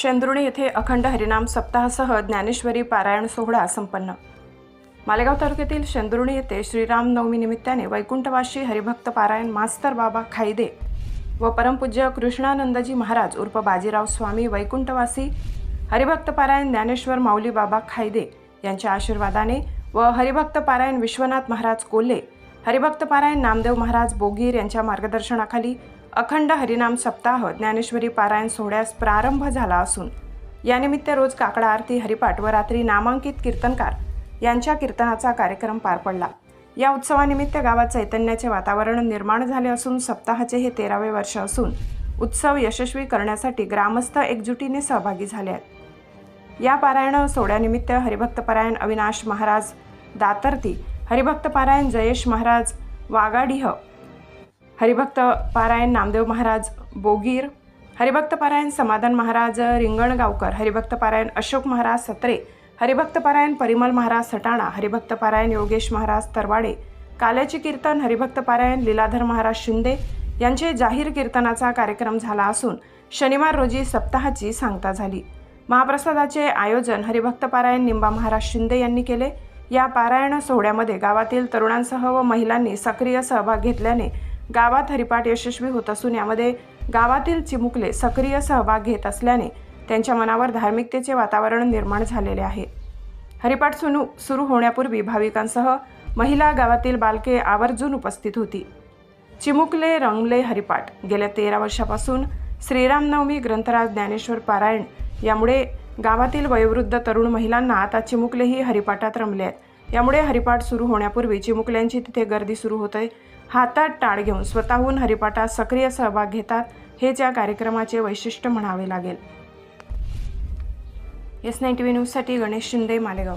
शेंद्रुणी येथे अखंड हरिनाम सप्ताहासह ज्ञानेश्वरी पारायण सोहळा संपन्न. मालेगाव तालुक्यातील शेंद्रुणी येथे श्रीराम नवमी निमित्ताने वैकुंठवासी हरिभक्त पारायण मास्तर बाबा खायदे व परमपूज्य कृष्णानंदजी महाराज उर्फ बाजीराव स्वामी वैकुंठवासी हरिभक्त पारायण ज्ञानेश्वर माऊली बाबा खायदे यांच्या आशीर्वादाने व हरिभक्त पारायण विश्वनाथ महाराज कोल्हे हरिभक्त पारायण नामदेव महाराज बोगीर यांच्या मार्गदर्शनाखाली अखंड हरिनाम सप्ताह ज्ञानेश्वरी पारायण सोहळ्यास प्रारंभ झाला असून यानिमित्त रोज काकडा आरती हरिपाठ व रात्री नामांकित कीर्तनकार यांच्या कीर्तनाचा कार्यक्रम पार पडला. या उत्सवानिमित्त गावात चैतन्याचे वातावरण निर्माण झाले असून सप्ताहाचे हे तेरावे वर्ष असून उत्सव यशस्वी करण्यासाठी ग्रामस्थ एकजुटीने सहभागी झाले आहेत. या पारायण सोहळ्यानिमित्त हरिभक्तपारायण अविनाश महाराज दातर्ती हरिभक्तपारायण जयेश महाराज वागाडीह हरिभक्त पारायण नामदेव महाराज बोगीर हरिभक्त पारायण समाधान महाराज रिंगणगावकर हरिभक्त पारायण अशोक महाराज सत्रे हरिभक्त पारायण परिमल महाराज सटाणा हरिभक्त पारायण योगेश महाराज तरवाडे काल्याचे कीर्तन हरिभक्त पारायण लीलाधर महाराज शिंदे यांचे जाहीर कीर्तनाचा कार्यक्रम झाला असून शनिवार रोजी सप्ताहाची सांगता झाली. महाप्रसादाचे आयोजन हरिभक्त पारायण निंबा महाराज शिंदे यांनी केले. या पारायण सोहळ्यामध्ये गावातील तरुणांसह व महिलांनी सक्रिय सहभाग घेतल्याने गावात हरिपाठ यशस्वी होत असून यामध्ये गावातील चिमुकले सक्रिय सहभाग घेत असल्याने त्यांच्या मनावर धार्मिकतेचे वातावरण निर्माण झालेले आहे. हरिपाठ सुरू सुरू होण्यापूर्वी भाविकांसह महिला गावातील बालके आवर्जून उपस्थित होती. चिमुकले रंगले हरिपाठ गेल्या तेरा वर्षापासून श्रीरामनवमी ग्रंथराज ज्ञानेश्वर पारायण यामुळे गावातील वयोवृद्ध तरुण महिलांना आता चिमुकलेही हरिपाठात रमले आहेत. यामुळे हरिपाठ सुरू होण्यापूर्वी चिमुकल्यांची तिथे गर्दी सुरू होते हातात टाळ घेऊन स्वतःहून हरिपाठात सक्रिय सहभाग घेतात हेच या कार्यक्रमाचे वैशिष्ट्य म्हणावे लागेल. एस नाईन टी व्ही न्यूजसाठी गणेश शिंदे मालेगाव.